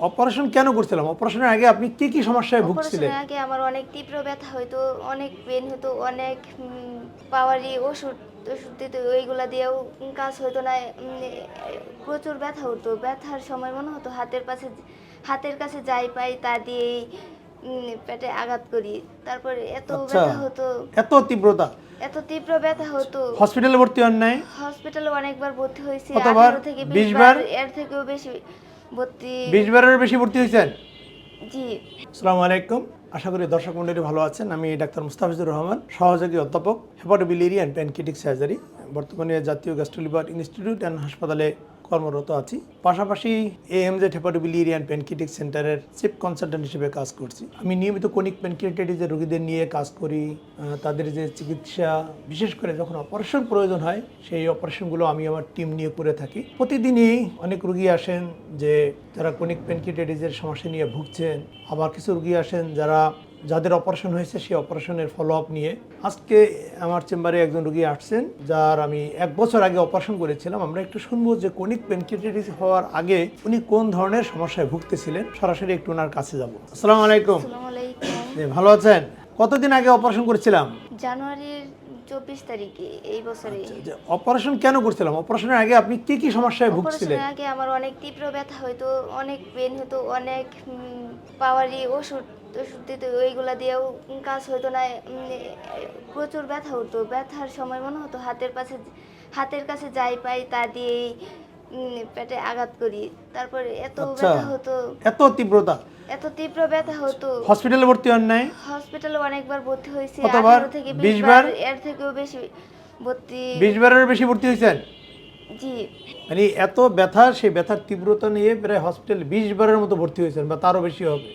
Operation কেন করছিলাম? অপারেশনের আগে আপনি কি কি সমস্যায় ভুগছিলেন? অপারেশনের আগে আমার অনেক তীব্র ব্যথা হতো অনেক পেন হতো অনেক পাওয়ারি ওষুধ ওষুধ দিত ওইগুলা দিয়েও কাজ হতো না প্রচুর ব্যথা হতো ব্যথার সময় মনে হতো হাতের পাশে হাতের কাছে যাই পাই তা দিয়েই পেটে আঘাত করি। তারপরে এত আচ্ছা। ব্যথা হতো। এত তীব্রতা? এত তীব্র ব্যথা হতো। হসপিটালে ভর্তি হন নাই? হসপিটালে অনেকবার ভর্তি হয়েছি? 18 থেকে 20 বিশ? বার এর থেকেও বেশি। ভর্তি বিশ বারের বেশি ভর্তি হয়েছেন? জি। আসসালামু আলাইকুম। আশা করি দর্শক মন্ডলী ভালো আছেন। আমি ডাক্তার মুস্তাফিজুর রহমান সহযোগী অধ্যাপক হেপাটোবিলিয়ারি অ্যান্ড প্যানকেটিক সার্জারি বর্তমানে জাতীয় গ্যাস্ট্রোলিভার ইনস্টিটিউট অ্যান্ড হাসপাতালে কর্মরত আছি। পাশাপাশি এএমজেড হেপাটোবিলিয়ারি অ্যান্ড প্যানকিটিক সেন্টারের চিফ কনসালটেন্ট হিসেবে কাজ করছি। আমি নিয়মিত কোনিক প্যানকিটাইটিসের রোগীদের নিয়ে কাজ করি তাদের যে চিকিৎসা, বিশেষ করে যখন অপারেশন প্রয়োজন হয়, সেই অপারেশনগুলো আমি আমার টিম নিয়ে করে থাকি। প্রতিদিনই অনেক রুগী আসেন যে, যারা কোনিক প্যানকিটাইটিসের সমস্যা নিয়ে ভুগছেন। আবার কিছু রুগী আসেন যারা যাদের অপারেশন হয়েছে সেই অপারেশনের ফলো আপ নিয়ে। আজকে আমার চেম্বারে একজন রোগী আসছেন যার আমি এক বছর আগে অপারেশন করেছিলাম। আমরা একটু শুনব যে কোনিক প্যানকিটাইটিস হওয়ার আগে উনি কোন ধরনের সমস্যায় ভুগতেছিলেন। সরাসরি একটু ওনার কাছে যাব। আসসালামু আলাইকুম। ভালো আছেন? কতদিন আগে অপারেশন করেছিলাম? জানুয়ারির চব্বিশ তারিখে এই বছরে। অপারেশন কেন করছিলাম? অপারেশনের আগে আপনি কি কি সমস্যায় ভুগছিলেন? আগে আমার অনেক তীব্র ব্যথা হতো অনেক পেন হতো অনেক পাওয়ারি ওষুধ ওষুধ দিত ওইগুলা দিয়েও কাজ হতো না প্রচুর ব্যথা হতো। ব্যথার সময় মনে হতো হাতের পাশে হাতের কাছে যাই পাই তা দিয়েই পেটে আঘাত করি। তারপরে এত আচ্ছা ব্যথা হতো। এত তীব্রতা? এত তীব্র ব্যথা হতো। হসপিটালে ভর্তি হন নাই? হসপিটালে অনেকবার ভর্তি হয়েছি? 18 থেকে 20 বিশ বার? এর থেকেও বেশি ভর্তি। বিশ বারের বেশি ভর্তি হয়েছেন? জি। মানে এত ব্যথা সেই ব্যথার তীব্রতা নিয়ে প্রায় হসপিটাল বিশ বারের মতো ভর্তি হয়েছেন বা তারও বেশি হবে।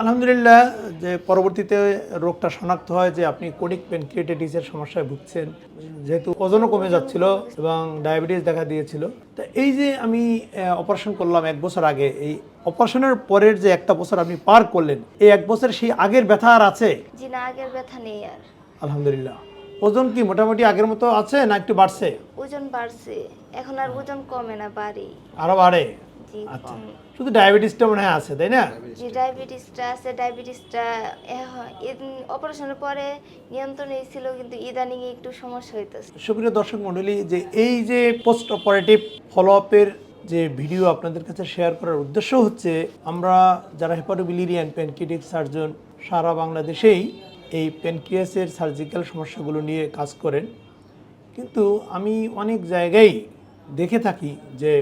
আলহামদুলিল্লাহ যে পরবর্তীতে রোগটা শনাক্ত হয় যে আপনি কোনিক প্যানক্রিয়েটাইটিসের সমস্যায় ভুগছেন যেহেতু ওজনও কমে যাচ্ছিল এবং ডায়াবেটিস দেখা দিয়েছিল। তা এই যে আমি অপারেশন করলাম এক বছর আগে এই অপারেশনের পরের যে একটা বছর আপনি পার করলেন এই এক বছর সেই আগের ব্যথা আর আছে? জি না আগের ব্যথা নেই আর। আলহামদুলিল্লাহ। ওজন কি মোটামুটি আগের মতো আছে না একটু বাড়ছে? ওজন বাড়ছে। এখন আর ওজন কমে না বাড়ে। আরও বাড়ে? আচ্ছা। শুধু ডায়াবেটিসটা মনে হয় আছে তাই না? জি ডায়াবেটিসটা আছে। ডায়াবেটিসটা অপারেশনের পরে নিয়ন্ত্রণে ছিল কিন্তু ইদানিং একটু সমস্যা হইতেছে। সুপ্রিয় দর্শক মণ্ডলী যে এই যে পোস্ট অপারেটিভ ফলো আপের যে ভিডিও আপনাদের কাছে শেয়ার করার উদ্দেশ্য হচ্ছে আমরা যারা হেপাটোবিলিরি অ্যান্ড প্যানকিটিক সার্জন সারা বাংলাদেশেই এই প্যানক্রিয়াসের সার্জিক্যাল সমস্যাগুলো নিয়ে কাজ করেন। কিন্তু আমি অনেক জায়গায় দেখে থাকি যে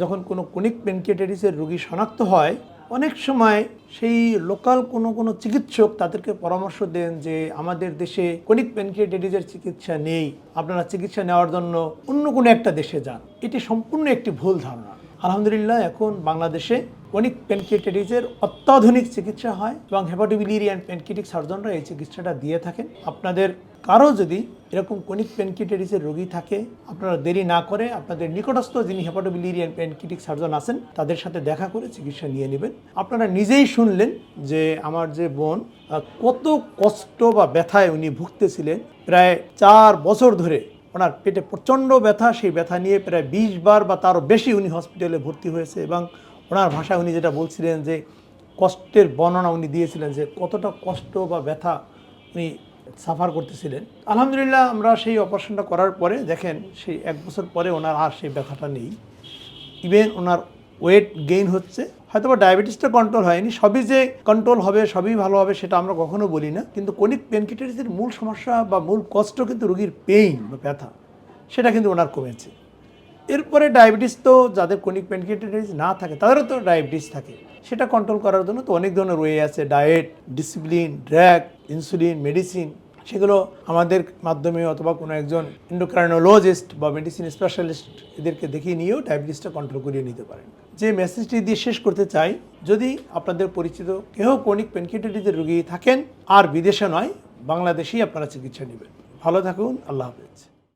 যখন কোনো কোনিক প্যানক্রিয়াটাইটিসের রোগী শনাক্ত হয়, অনেক সময় সেই লোকাল কোনো কোনো চিকিৎসক তাদেরকে পরামর্শ দেন যে আমাদের দেশে কোনিক প্যানক্রিয়াটাইটিসের চিকিৎসা নেই, আপনারা চিকিৎসা নেওয়ার জন্য অন্য কোনো একটা দেশে যান। এটি সম্পূর্ণ একটি ভুল ধারণা। আলহামদুলিল্লাহ, এখন বাংলাদেশে কোনিক প্যানক্রিয়াটাইটিসের অত্যাধুনিক চিকিৎসা হয় এবং হেপাটোবিলিয়ারি অ্যান্ড প্যানক্রিটিক সার্জনরা এই চিকিৎসাটা দিয়ে থাকেন। আপনাদের কারও যদি এরকম কোনিক প্যানক্রিয়াটাইটিসের রোগী থাকে, আপনারা দেরি না করে আপনাদের নিকটস্থ যিনি হেপাটোবিলিয়ারি অ্যান্ড প্যানক্রিটিক সার্জন আছেন, তাদের সাথে দেখা করে চিকিৎসা নিয়ে নেবেন। আপনারা নিজেই শুনলেন যে আমার যে বোন কত কষ্ট বা ব্যথায় উনি ভুগতেছিলেন। প্রায় চার বছর ধরে ওনার পেটে প্রচণ্ড ব্যথা, সেই ব্যথা নিয়ে প্রায় বিশ বার বা তারও বেশি উনি হসপিটালে ভর্তি হয়েছে এবং ওনার ভাষায় উনি যেটা বলছিলেন যে কষ্টের বর্ণনা উনি দিয়েছিলেন যে কতটা কষ্ট বা ব্যথা উনি সাফার করতেছিলেন। আলহামদুলিল্লাহ আমরা সেই অপারেশনটা করার পরে দেখেন সেই এক বছর পরে ওনার আর সেই ব্যথাটা নেই। ইভেন ওনার ওয়েট গেইন হচ্ছে। হয়তো বা ডায়াবেটিসটা কন্ট্রোল হয়নি। সবই যে কন্ট্রোল হবে, সবই ভালো হবে সেটা আমরা কখনো বলি না। কিন্তু কোনিক পেনকিটাইটিসের মূল সমস্যা বা মূল কষ্ট কিন্তু রোগীর পেইন বা ব্যথা, সেটা কিন্তু ওনার কমেছে। এরপরে ডায়াবেটিস তো যাদের কোনিক পেনকিটাইটিস না থাকে, তাদেরও তো ডায়াবেটিস থাকে। সেটা কন্ট্রোল করার জন্য তো অনেক ধরনের ওয়ে আছে diet discipline drug insulin medicine সেগুলো আমাদের মাধ্যমে অথবা কোনো একজন এন্ডোক্রাইনোলজিস্ট বা মেডিসিন স্পেশালিস্ট এদেরকে দেখিয়ে নিয়েও ডায়াবেটিসটা কন্ট্রোল করিয়ে নিতে পারেন। যে মেসেজটি দিয়ে শেষ করতে চাই, যদি আপনাদের পরিচিত কেউ কোনিক পেনকিটাইটিসের রোগী থাকেন, আর বিদেশে নয়, বাংলাদেশেই আপনারা চিকিৎসা নেবেন। ভালো থাকুন, আল্লাহ হাফেজ।